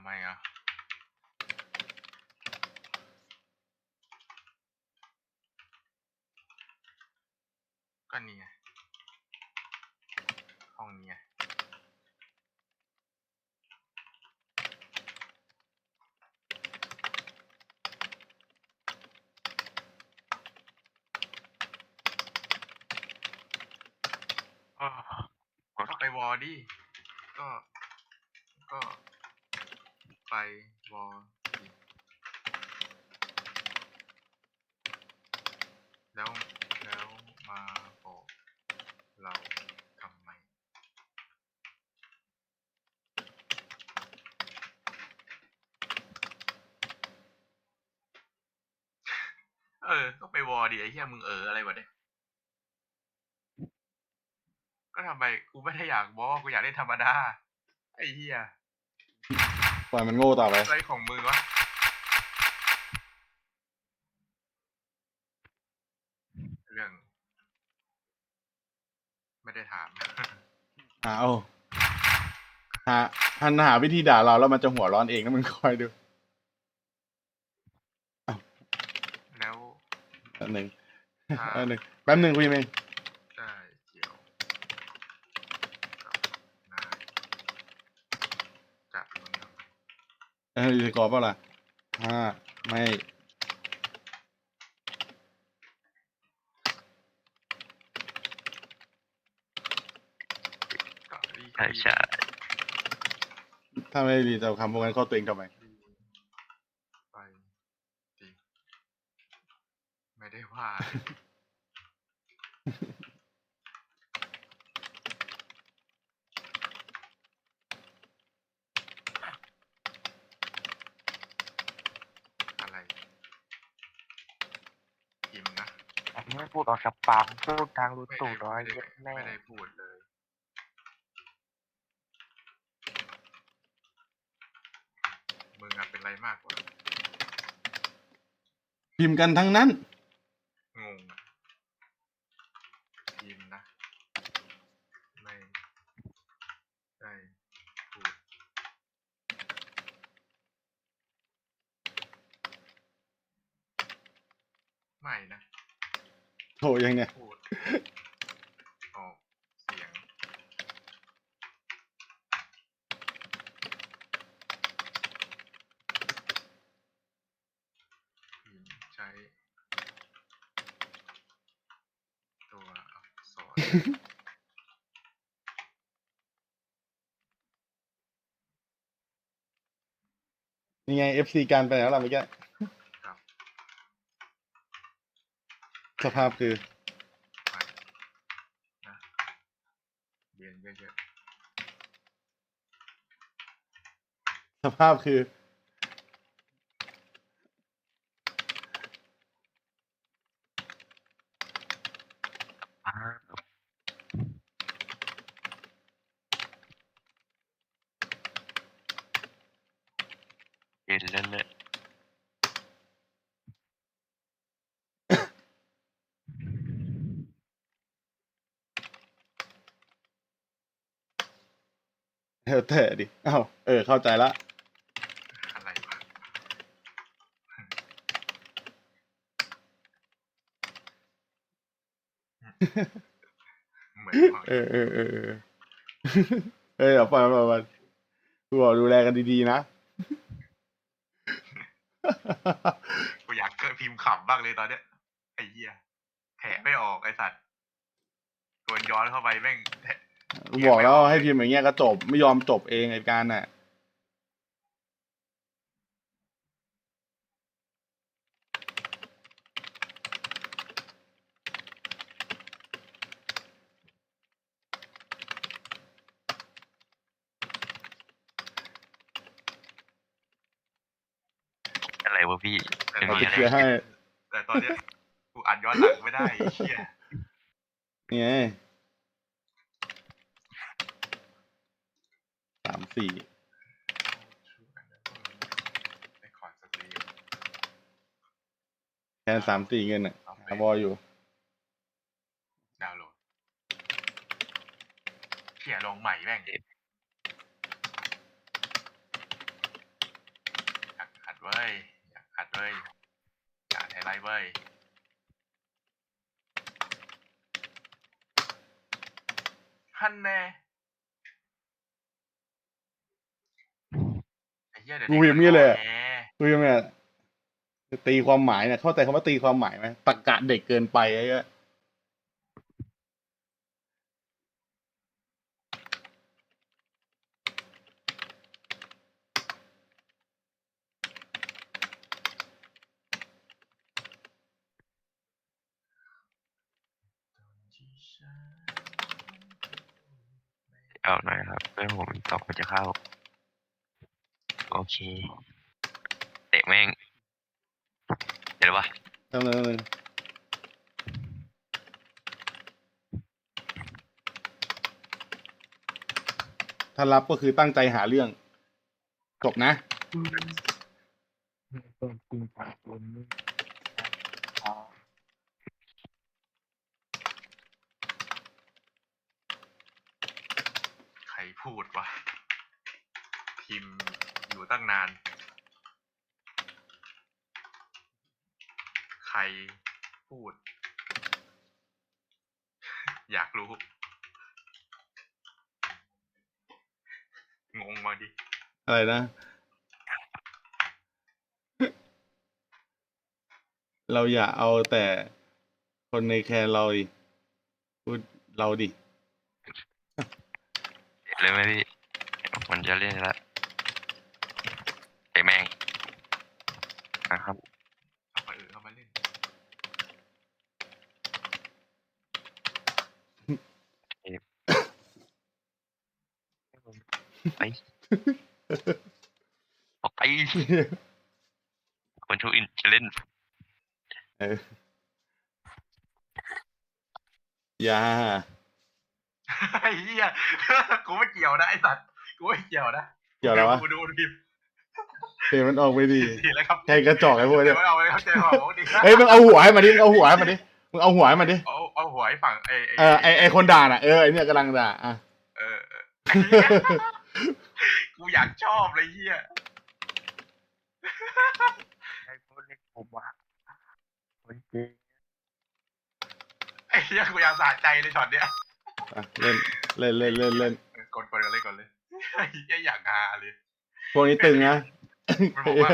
ำไมอะก็นี่ไงห้องนี้ไงก็ไปวอดิก็ ก็ ไปวอดิแล้วแล้วมาบอกเราทำไม เออ ก็ไปวอดิไอ้เหี้ยมึงเอออะไรวะเนี่ย ก็ทำไมกูไม่ได้อยากบอกกูอยากเล่นธรรมดา ไอ้เหี้ย ปล่อยมันโง่ต่อไปอะไรของมึงวะเรื่อง ไม่ได้ถาม หาเอาหาหันหาวิธีด่าเราแล้วมันจะหัวร้อนเองนะมึงคอยดูแล้วแป๊บหนึ่งถ้าแป๊บหนึ่งแป๊บหนึ่งกูยังเอง ได้เกี่ยวกับนายจะมึงทำไม เออจะกรอบเปล่าล่ะถ้าไม่ก็รีใช่ใช่ถ้าไม่ดีจะเอาคำพวกนั้นเข้าตัวเองทำไม ไปดิไม่ได้ว่า อะไรพิมพ์นะ อันนี้ ไม่พูดออกจากปากพูดทางรู้ไม่ตูได้ดร้อยไม่เย็ได้ดแม่ไม่ได้พูดเลย มึงอะเป็นไรมากกว่า พิมพ์กันทั้งนั้น งงอะพิมพ์นะ ไม่ได้พูด ไม่นะ โถยังเนี่ยพูดออกเสียงพิมพ์ใช้ ตัวอักษรนี่ไง FC การไปแล้วล่ะเมื่อกี้ กับ สภาพคือไม่นะเรียนเยอะสภาพคืออ่าเห็นแล้วแหละเออแต่ดิอ้าวเออ เข้าใจละๆอะไรวะเหมือนบอกเออเออเออเออเออเดี๋ยวปล่อยมันปล่อยมันกูบอกดูแลกันดีๆนะ กูอยากเกิดพิมพ์ขำบ้างเลยตอนเนี้ยไอ้เหี้ยแผลไม่ออกไอ้สัตว์โดนย้อนเข้าไปแม่งแผล กูบอกแล้วให้พิมพ์อย่างเงี้ยก็จบไม่ยอมจบเองไอ้การน่ะ อะไรวะพี่แต่เป็นตอนเราจะเนี้ยเคลียร์ให้แต่ตอนเนี้ยกูอัดย้อนหลังไม่ได้ไอ้เหี้ยนี่ไสามสี่ไอ้คอร์ดสตรีมแค่สามสี่เงินอะเอาหาไปบออยู่ ดาวน์โหลดเขี่ยลงใหม่แม่งเว้ยอยากอัดเว้ยอยากไฮไลท์เว้ยฮันแน่ไอ้เหี้ยเดี๋ยวกูพิมพ์งี้เลยอะ แหมคุยกันเนี่ยตีความหมายเนี่ยเข้าใจคำว่าตีความหมายไหมตรกกะเด็กเกินไปไอ้เงี้ยเอาหน่อยครับเพื่อนผมตอกมันจะเข้า โอเค เตะแม่ง เดี๋ยวปะตั้งนึงถ้ารับก็คือตั้งใจหาเรื่อง จบนะใครพูดวะพิมพ์ อยู่ตั้งนาน ใครพูด อยากรู้ งงมาดิ อะไรนะ เราอย่าเอาแต่คนในแคนเราดิพูดเราดิเตะเลยไหมพี่มันจะเล่นแล้วเตะแม่ง นะครับเอามาเออเอามาเล่นไปออกไปคนทูอินจะเล่นเอออย่าไอ้เหี้ยกูไม่เกี่ยวนะไอ้สัตว์กูไม่เกี่ยวนะเกี่ยวอะไรวะกูดูพิมพ์ เพลงมันออกไปดีดีแล้วครับใครกระจอกไอ้พวกเดี๋เนี้ยวยเอาไปเข้าใจว่าโอ้ดีเฮ้ยมึงเอาหัวให้มาดิมึงเอาหัวให้มาดิมึงเอาหัวให้มาดิเอาเอาหัวให้ฝั่งไอ้เออไอไอคนด่าน่ะเออไอเนี่ยกำลังด่าอะ เออเออไอ้เหี้ยกูอยากชอบเลยเหี้ยใครพูดเล่นผมวะคนจริงไอ้เหี้ยกูอยากสะใจเลยช็อตเนี้ยอะเล่นเล่นเล่นเล่นเล่นเออกดกดกันเลยก่อนเลยไอ้เหี้ยอยากฮาเลยพวกนี้ตึงนะ มันบอกว่า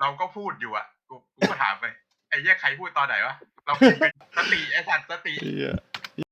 เราก็พูดอยู่อะ กูกูก็ถามไปไอ้แย้ใครพูดตอนไหนวะ เราพิมพ์ไปสติไอ้สัตว์สติ